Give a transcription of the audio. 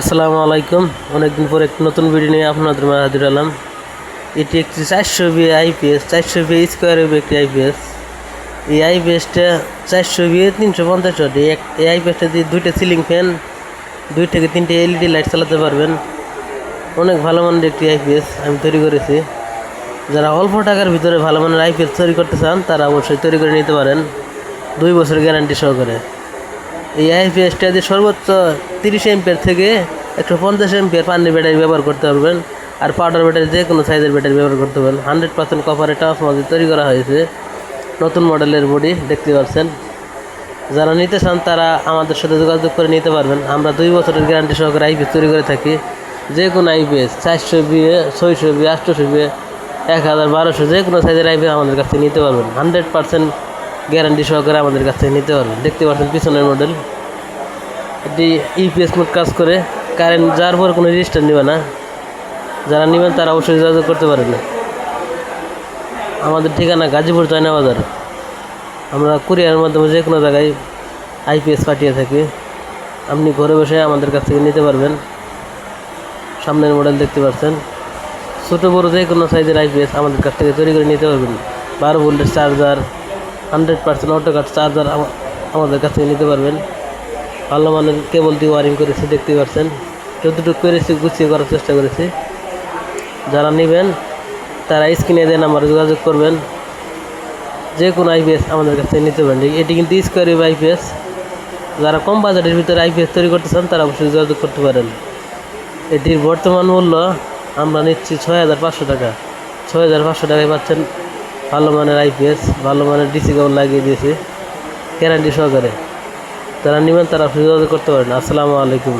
আসসালামু আলাইকুম। অনেকদিন পর একটি নতুন ভিডিও নিয়ে আপনাদের মাঝে হাজির হলাম। এটি একটি চারশো বি আইপিএস চারশো বি স্কোয়ার একটি আইপিএস এই আইপিএসটা চারশো বি তিনশো পঞ্চাশ ওয়াট। এই আইপিএসটা দিয়ে দুইটা সিলিং ফ্যান দুই থেকে তিনটে এলইডি লাইট চালাতে পারবেন। অনেক ভালো মানের একটি আইপিএস আমি তৈরি করেছি। যারা অল্প টাকার ভিতরে ভালো মানের আইপিএস তৈরি করতে চান, তারা অবশ্যই তৈরি করে নিতে পারেন। দুই বছর গ্যারান্টি সহকারে। এই আইপিএসটা দিয়ে সর্বোচ্চ তিরিশ এমপিয়ার থেকে একশো পঞ্চাশ এমপিয়ার পানির ব্যাটারি ব্যবহার করতে পারবেন আর পাউডার ব্যাটারি যে কোনো সাইজের ব্যাটারি ব্যবহার করতে পারবেন হান্ড্রেড পার্সেন্ট কপারে টাফ মধ্যে তৈরি করা হয়েছে। নতুন মডেলের বডি দেখতে পাচ্ছেন। যারা নিতে চান তারা আমাদের সাথে যোগাযোগ করে নিতে পারবেন। আমরা দুই বছরের গ্যারান্টি সহকারে আইপিএস তৈরি করে থাকি। যে কোনো আইপিএস চারশো বিয়ে ছয়শো বিয়ে আটশোশো বিয়ে এক হাজার, বারোশো, যে কোনো সাইজের আইপিএস আমাদের কাছে নিতে পারবেন। হান্ড্রেড পার্সেন্ট গ্যারান্টি সহকারে আমাদের কাছ থেকে নিতে পারবেন দেখতে পাচ্ছেন পিছনের মডেল এটি ইপিএস মোড কাজ করে। কারেন্ট যার পর কোনো রেজিস্টার নেবে না। যারা নেবেন তারা অবশ্যই যোগাযোগ করতে পারেন আমাদের ঠিকানা গাজীপুর জয়না বাজার আমরা কুরিয়ারের মাধ্যমে যে কোনো জায়গায় আইপিএস পাঠিয়ে থাকি। আপনি ঘরে বসে আমাদের কাছ থেকে নিতে পারবেন। সামনের মডেল দেখতে পাচ্ছেন। ছোটো বড়ো যে কোনো সাইজের আইপিএস আমাদের কাছ থেকে তৈরি করে নিতে পারবেন। বারো ভোল্টের charger hundred percent auto cut charger আমাদের কাছ নিতে পারবেন। ভালো মানের কেবল দিয়ে ওয়ারিং করেছি, দেখতে পাচ্ছেন। যতটুকু করেছি গুছিয়ে করার চেষ্টা করেছি। যারা নেবেন, তারা স্ক্রিনে দেন, আমার যোগাযোগ করবেন। যে কোনো আইপিএস আমাদের কাছ নিতে পারেন এটি কিন্তু স্কোয়ার আইপিএস যারা কম বাজেটের ভিতরে আইপিএস তৈরি করতে চান, তারা অবশ্যই যোগাযোগ করতে পারেন। এটির বর্তমান মূল্য আমরা নিচ্ছি ছয় হাজার পাঁচশো টাকা। ছয় হাজার পাঁচশো টাকায় পাচ্ছেন ভালো মানের আইপিএস ভালো মানের ডিসি কেবল লাগিয়ে দিয়েছে। গ্যারান্টি সহকারে। যারা নেবেন তারা যোগাযোগ করতে পারেন। আসসালামু আলাইকুম।